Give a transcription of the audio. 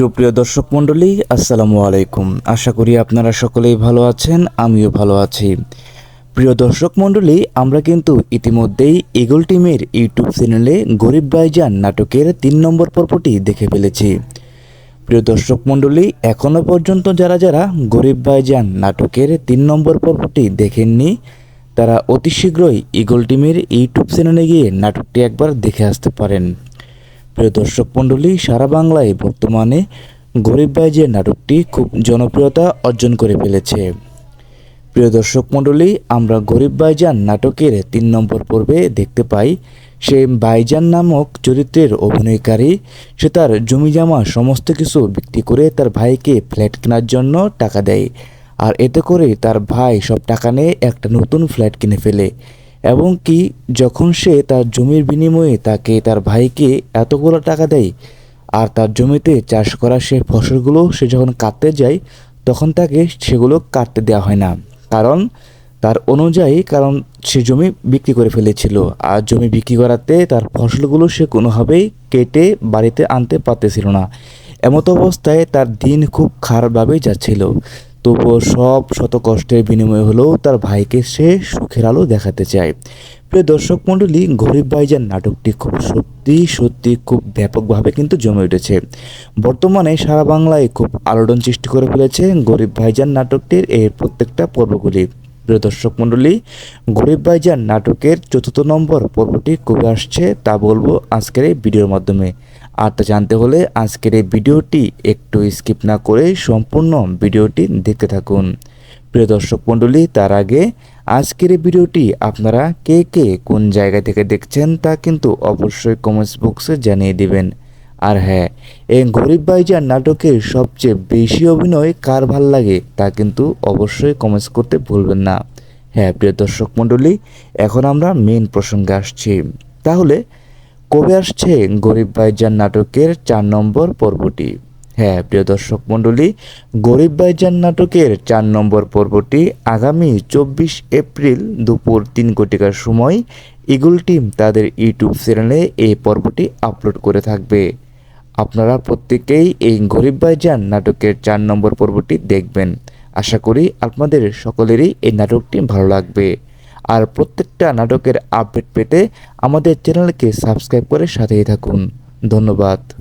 সুপ্রিয় দর্শক মণ্ডলী, আসসালামু আলাইকুম। আশা করি আপনারা সকলেই ভালো আছেন, আমিও ভালো আছি। প্রিয় দর্শক মণ্ডলী, আমরা কিন্তু ইতিমধ্যেই ইগল টিমের ইউটিউব চ্যানেলে গরিব ভাইজান নাটকের তিন নম্বর পর্বটি দেখে ফেলেছি। প্রিয় দর্শক মণ্ডলী এখনও পর্যন্ত যারা যারা গরিব ভাইজান নাটকের তিন নম্বর পর্বটি দেখেননি, তারা অতি শীঘ্রই ইগল টিমের ইউটিউব চ্যানেলে গিয়ে নাটকটি একবার দেখে আসতে পারেন। প্রিয় দর্শক মণ্ডলী, সারা বাংলায় বর্তমানে গরিব ভাইজের নাটকটি খুব জনপ্রিয়তা অর্জন করে ফেলেছে। প্রিয় দর্শক মণ্ডলী, আমরা গরিব ভাইজান নাটকের তিন নম্বর পর্বে দেখতে পাই সে ভাইজান নামক চরিত্রের অভিনয়কারী। সে তার জমি জমা সমস্ত কিছু বিক্রি করে তার ভাইকে ফ্ল্যাট কেনার জন্য টাকা দেয়। আর এতে করে তার ভাই সব টাকা নিয়ে একটা নতুন ফ্ল্যাট কিনে ফেলে। এবং কি যখন সে তার জমির বিনিময়ে তাকে তার ভাইকে এতগুলো টাকা দেয় আর তার জমিতে চাষ করা সে ফসলগুলো সে যখন কাটতে যায়, তখন তাকে সেগুলো কাটতে দেওয়া হয় না। কারণ তার অনুযায়ী, কারণ সে জমি বিক্রি করে ফেলেছিল। আর জমি বিক্রি করাতে তার ফসলগুলো সে কোনোভাবেই কেটে বাড়িতে আনতে পারতেছিল না। এমত অবস্থায় তার দিন খুব খারাপভাবেই যাচ্ছিল। তবুও সব শত কষ্টের বিনিময়ে হলেও তার ভাইকে সে সুখের আলো দেখাতে চায়। প্রিয় দর্শক মণ্ডলী, গরিব ভাইজান নাটকটি খুব সত্যি সত্যি খুব ব্যাপকভাবে কিন্তু জমে উঠেছে। বর্তমানে সারা বাংলায় খুব আলোড়ন সৃষ্টি করে ফেলেছে গরিব ভাইজান নাটকটির এর প্রত্যেকটা পর্বগুলি। প্রিয় দর্শক মণ্ডলী, গরিব ভাইজান নাটকের চতুর্থ নম্বর পর্বটি কবে আসছে তা বলব আজকের এই ভিডিওর মাধ্যমে। আর তা জানতে হলে আজকের এই ভিডিওটি একটু স্কিপ না করে সম্পূর্ণ ভিডিওটি দেখতে থাকুন। প্রিয় দর্শক মণ্ডলী, তার আগে আজকের এই ভিডিওটি আপনারা কে কে কোন জায়গা থেকে দেখছেন তা কিন্তু অবশ্যই কমেন্টস বক্সে জানিয়ে দিবেন। আর হ্যাঁ এই গরিব ভাইজান নাটকের সবচেয়ে বেশি অভিনয় কার ভালো লাগে তা কিন্তু অবশ্যই কমেন্টস করতে ভুলবেন না। হ্যাঁ প্রিয় দর্শক মণ্ডলী, এখন আমরা মেন প্রসঙ্গে আসছি। তাহলে, কবে আসছে গরিব ভাইজান নাটকের চার নম্বর পর্বটি? হ্যাঁ প্রিয় দর্শক মণ্ডলী, গরিব ভাইজান নাটকের চার নম্বর পর্বটি আগামী চব্বিশ এপ্রিল দুপুর তিন কোটিকার সময় ইগল টিম তাদের ইউটিউব চ্যানেলে এই পর্বটি আপলোড করে থাকবে। আপনারা প্রত্যেকেই এই গরিব ভাই যান নাটকের চার নম্বর পর্বটি দেখবেন। আশা করি আপনাদের সকলেরই এই নাটকটি ভালো লাগবে। আর প্রত্যেকটা নাটকের আপডেট পেতে আমাদের চ্যানেলকে সাবস্ক্রাইব করে সাথেই থাকুন। ধন্যবাদ।